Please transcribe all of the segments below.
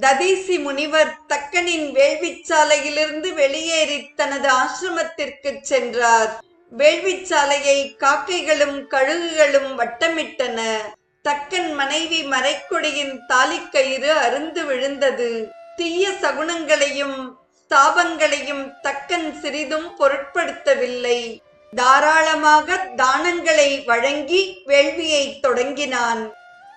ததீசி முனிவர் தக்கனின் வேள்விச்சாலையிலிருந்து வெளியேறி தனது ஆசிரமத்திற்கு சென்றார். வேள்விச்சாலையை காக்கைகளும் கழுகுகளும் வட்டமிட்டன. தக்கன் மனைவி மறைக்கொடியின் தாலிக்கயிறு அருந்து விழுந்தது. தீய சகுனங்களையும் தாபங்களையும் தக்கன் சிறிதும் பொருட்படுத்தவில்லை. தாராளமாக தானங்களை வழங்கி வேள்வியை தொடங்கினான்.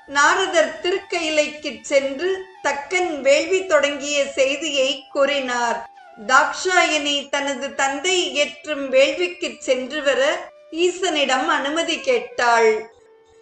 நாரதர் திருக்கையிலைக்கு சென்று தக்கன் வேள்வி தொடங்கிய செய்தியை கூறினார். தாக்ஷாயணி தனது தந்தை இயற்றும் வேள்விக்கு சென்று வர ஈசனிடம் அனுமதி கேட்டாள்.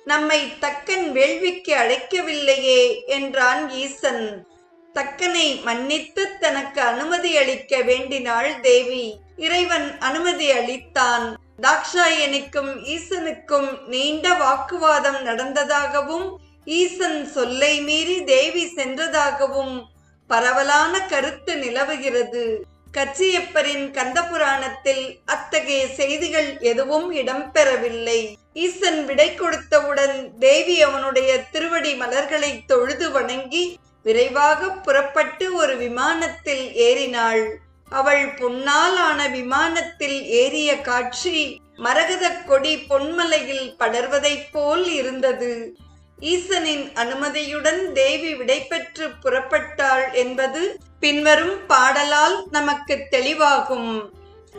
நம்மை தக்கன் வேள்விக்கு அழைக்கவில்லையே என்றான் ஈசன். தக்கனை மன்னித்து தனக்கு அனுமதி அளிக்க வேண்டினாள் தேவி. இறைவன் அனுமதி அளித்தான். தாக்ஷாயனுக்கும் ஈசனுக்கும் நீண்ட வாக்குவாதம் நடந்ததாகவும் ஈசன் சொல்லை மீறி தேவி சென்றதாகவும் பரவலான கருத்து நிலவுகிறது. கச்சியப்பரின் கந்தபுராணத்தில் அத்தகைய செய்திகள் எதுவும் இடம்பெறவில்லை. ஈசன் விடை கொடுத்தவுடன் தேவி அவனுடைய திருவடி மலர்களை தொழுது வணங்கி விரைவாக புறப்பட்டு ஒரு விமானத்தில் ஏறினாள். அவள் பொன்னால் ஆன விமானத்தில் ஏறிய காட்சி மரகத கொடி பொன்மலையில் படர்வதைப் போல் இருந்தது. ஈசனின் அனுமதியுடன் தேவி விடைபெற்று புறப்பட்டாள் என்பது பின்வரும் பாடலால் நமக்கு தெளிவாகும்.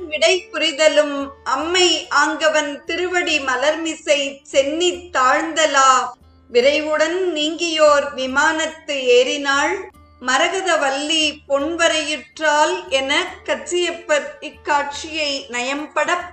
விடை புரிதலும் அம்மை ஆங்கவன் திருவடி மலர்மிசை சென்னி தாழ்ந்தலா. விரைவுடன் நீங்கியோர் விமானத்து ஏறினாள். மரகத வள்ளி பொன்வரையுற்றால் என கச்சியப்பர் இக்காட்சியை நயம்பட